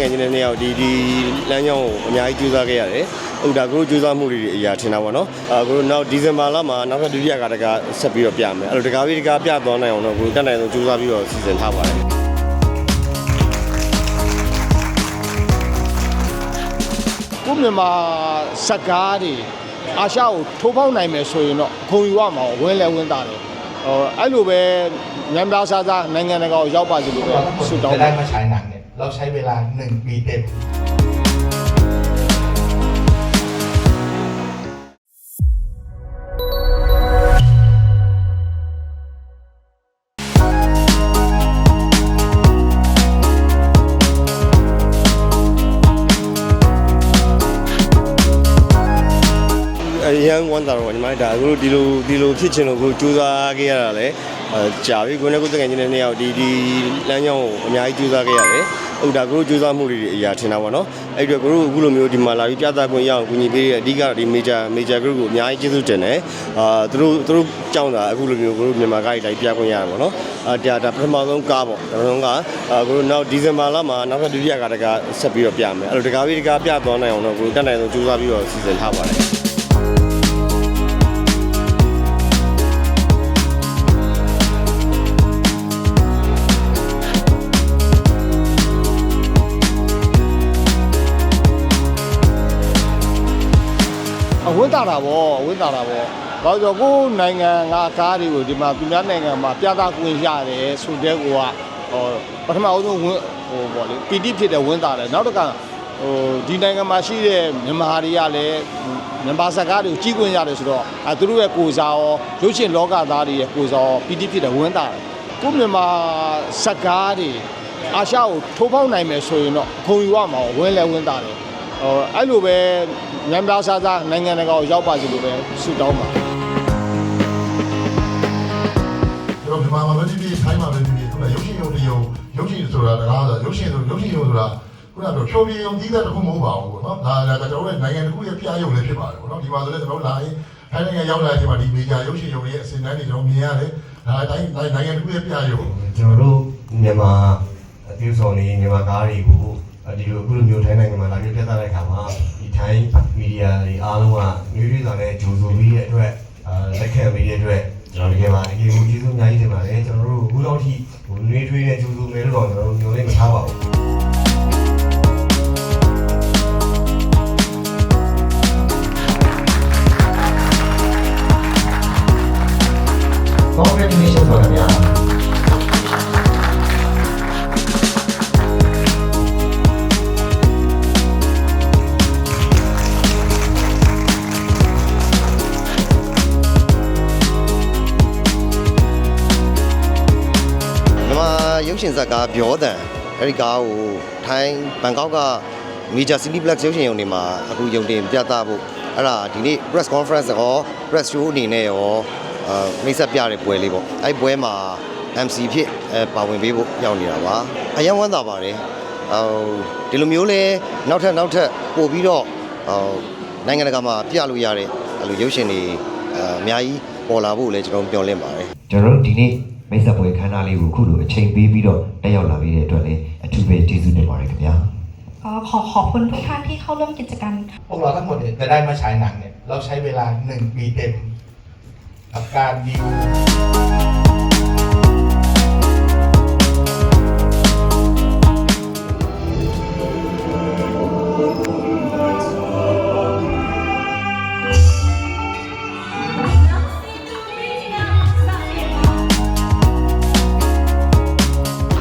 ငယ်ချင်းတွေနှစ်ယောက်ဒီဒီလမ်းကြောင်းကိုအများကြီးကြိုးစားခဲ့ရတယ်။ဟုတ်ဒါကိုကြိုးစားမှုတွေအရာထင်တာပေါ့နော်။အဲကိုနောက်ဒီဇင်ဘာလမှာနောက်ထပ်ဒုတိယကတကဆက်ပြီးတော့ပြမယ်။အဲ့လိုတကားပြီးတကားပြသွားနိုင်အောင်တော့ကိုတက်နိုင်အောင်ကြိုးစားပြီးတော့စီစဉ်ထားပါတယ်။ကိုမြန်မာစကားတွေအာရှကိုထိုးပေါက်နိုင်မယ်ဆိုရင်တော့ဂုံယူရမှာဝင်လဲဝင်တာတယ်ဟိုအဲ့လိုပဲမြန်မာစာစာနိုင်ငံတကာကိုရောက်ပါစေလို့ဆုတောင်းပါတယ် เราใช้เวลา 1 ปีเต็ม အရန်ဝမ်းသာတော့ညီမဒါအခုဒီလိုဒီလိုဖြစ်ချင်လို့ကိုစူးစမ်းခဲ့ရတာလေအဲကြာပြီကိုနဲ့ကိုတကယ်ချင်းတဲ့နှစ်ယောက်ဒီဒီလမ်းကြောင်းကိုအများကြီးစူးစမ်းခဲ့ရတယ်ဟုတ်ဒါကိုစူးစမ်းမှုတွေအရာထင်တာပေါ့နော်အဲ့တော့ကိုတို့အခုလိုမျိုးဒီမှာလာပြီးပြသခွင့်ရအောင်ကူညီပေးတဲ့အဓိကတော့ဒီ major major group ကိုအများကြီးကျေးဇူးတင်တယ်အာသူတို့သူတို့ကြောင်းတာအခုလိုမျိုးကိုတို့မြန်မာကားကြီးတိုင်းပြခွင့်ရတာပေါ့နော်အာဒါဒါပထမဆုံးကားပေါ့ပထမဆုံးကအာကိုတို့နောက်ဒီဇင်ဘာလမှာနောက်ထပ်ဒုတိယကတကဆက်ပြီးတော့ပြမယ်အဲ့လိုတကားပြီးတကားပြသွားနိုင်အောင်တော့ကိုတို့တက်နိုင်ဆုံးစူးစမ်းပြီးတော့စီစဉ်ထားပါတယ် ဝင်းတာတာဗောအဝင်းတာတာဗောဘာလို့လဲဆိုတော့ကိုယ်နိုင်ငံကကားတွေကိုဒီမှာသူများနိုင်ငံမှာပြသခွင့်ရတယ်ဆိုတဲ့ကောကဟောပထမအဆုံးဝင်းဟိုဗောလေပီတိဖြစ်တဲ့ဝင်းတာတယ်နောက်တစ်ခါဟိုဒီနိုင်ငံမှာရှိတဲ့မြန်မာတွေကလည်းမြန်မာစကားတွေကိုကြီးခွင့်ရတယ်ဆိုတော့အဲသူတို့ရဲ့ကိုယ်စားရောရုပ်ရှင်လောကသားတွေရဲ့ကိုယ်စားရောပီတိဖြစ်တဲ့ဝင်းတာတယ်ကိုယ်မြန်မာစကားတွေအာရှကိုထိုးပေါက်နိုင်မယ်ဆိုရင်တော့အခုံယူရမှာဝင်းလဲဝင်းတာတယ် ဟိုအဲ့လိုပဲညံပြဆားဆားနိုင်ငံတကာကိုရောက်ပါစေလို့ပဲဆုတောင်းပါကျွန်တော်ဒီမှာမှာပဲဒီဒီထိုင်းမှာပဲဒီဒီခုနရုပ်ရှင်ရုံတရုံရုပ်ရှင်ဆိုတာတကားဆိုရုပ်ရှင်ဆိုရုပ်ရှင်ရုံဆိုတာခုနကဖြိုးပြရုံကြီးတဲ့တစ်ခုမဟုတ်ပါဘူးပေါ့နော်ဒါဒါကျွန်တော်တို့နိုင်ငံတစ်ခုရဲ့ပြရုံလည်းဖြစ်ပါတယ်ပေါ့နော်ဒီမှာဆိုလည်းကျွန်တော်တို့လာရင်ထိုင်းနိုင်ငံရောက်လာချိန်မှာဒီမေဂျာရုပ်ရှင်ရုံရဲ့အစင်တန်းတွေကျွန်တော်မြင်ရတယ်ဒါအတိုင်းနိုင်ငံတစ်ခုရဲ့ပြရုံကျွန်တော်တို့မြန်မာအသင်းဆောင်နေမြန်မာကားတွေကို ဒီလိုအခုလိုမျိုးထိုင်းနိုင်ငံမှာလာပြီးပြသတဲ့အခါမှာဒီထိုင်းမီဒီယာတွေအားလုံးကမျိုးရွေးစွာနဲ့ဂျိုဆိုပြီးတဲ့အတွက်အာလက်ခံပြီးတဲ့အတွက်ကျွန်တော်တကယ်ပါတကယ်ကိုကျေးဇူးအများကြီးတင်ပါတယ်ကျွန်တော်တို့အခုလောက်ထိဟိုနှွေးထွေးတဲ့ဂျိုဆိုမယ်လို့တော့ကျွန်တော်တို့ညွှန်လေးမထားပါဘူး Congratulations ပါခင်ဗျာမြန်မာ ရုပ်ရှင်ဇာတ်ကားပြောတန်အဲဒီကားကိုထိုင်းဘန်ကောက်က Major Cineplex ရုပ်ရှင်ရုံတွေမှာအခုရုံတင်ပြသဖို့အဲ့ဒါဒီနေ့ press conference ရော press show အနေနဲ့ရောအာမိတ်ဆက်ပြတဲ့ပွဲလေးပေါ့အဲ့ပွဲမှာ MC ဖြစ်အဲပါဝင်ပေးဖို့ရောက်နေတာပါအယံဝမ်းသာပါတယ်ဟိုဒီလိုမျိုးလဲနောက်ထပ်နောက်ထပ်ပို့ပြီးတော့ဟိုနိုင်ငံတကာမှာပြလို့ရတဲ့အဲ့လိုရုပ်ရှင်တွေအများကြီးပေါ်လာဖို့လည်းကျွန်တော်မျှော်လင့်ပါတယ်ကျွန်တော်တို့ဒီနေ့ မိတ်ဆက်ပွဲခန်းနာလေးကိုခုလိုအချိန်ပေးပြီးတော့တက်ရောက်လာပြီးတဲ့အတွက်လည်းအထူးပဲကျေးဇူးတင်ပါတယ်ခင်ဗျာ ก็ขอขอบคุณทุกท่านที่เข้าร่วมกิจกรรม พวกเราทั้งหมดเนี่ยจะได้มาฉายหนังเนี่ยเราใช้เวลา 1 ปีเต็ม กับการดีล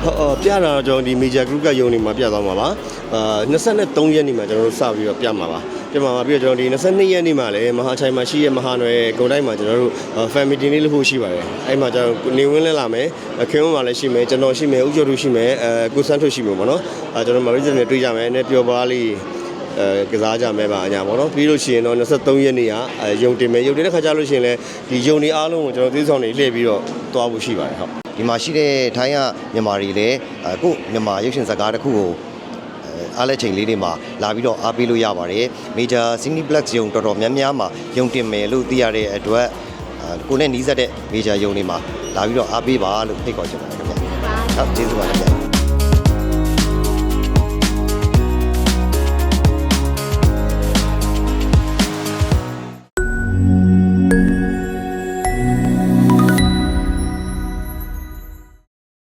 ဟောပြတာတော့ကျွန်တော်ဒီ major group ကယုံနေမှာပြသွားမှာပါအာ23ရက်နေ့မှာကျွန်တော်တို့စပြီးတော့ပြမှာပါပြမှာပါပြီးတော့ကျွန်တော်ဒီ22ရက်နေ့မှာလည်းမဟာချိုင်မှာရှိရမဟာနွယ်ဂုံတိုင်းမှာကျွန်တော်တို့ family dinner လို့ဖို့ရှိပါတယ်အဲ့မှာကျွန်တော်နေဝင်းလဲလာမယ်ခင်ဝင်းမှာလည်းရှိမယ်ကျွန်တော်ရှိမယ်ဦးကျော်တို့ရှိမယ်အဲကိုစန်းထွတ်ရှိမယ်ပေါ့နော်အဲကျွန်တော်မရိစနဲ့တွေ့ကြမယ်နဲ့ပျော်ပါလေးအဲကစားကြမယ်ပါအညာပေါ့နော်ပြီးလို့ရှိရင်တော့23ရက်နေ့ကအဲယုံတင်မယ်ယုံတင်တဲ့ခါကျလို့ရှိရင်လည်းဒီယုံနေအားလုံးကိုကျွန်တော်သေးဆောင်နေလှည့်ပြီးတော့တွားဖို့ရှိပါတယ်ဟုတ် ဒီမှာရှိတဲ့ထိုင်းကမြန်မာတွေလည်းအခုမြန်မာရုပ်ရှင်ဇာတ်ကားတစ်ခုကိုအားလက်ချိန်လေးတွေမှာလာပြီးတော့အားပေးလို့ရပါတယ် Major Cineplex ယုံတော်တော်များများမှာယုံတင်မယ်လို့သိရတဲ့အတွက်အာကိုနဲ့နီးစပ်တဲ့ Major ယုံတွေမှာလာပြီးတော့အားပေးပါလို့ဖိတ်ခေါ်ချင်ပါတယ်ခင်ဗျာဟုတ်ကျေးဇူးပါခင်ဗျာ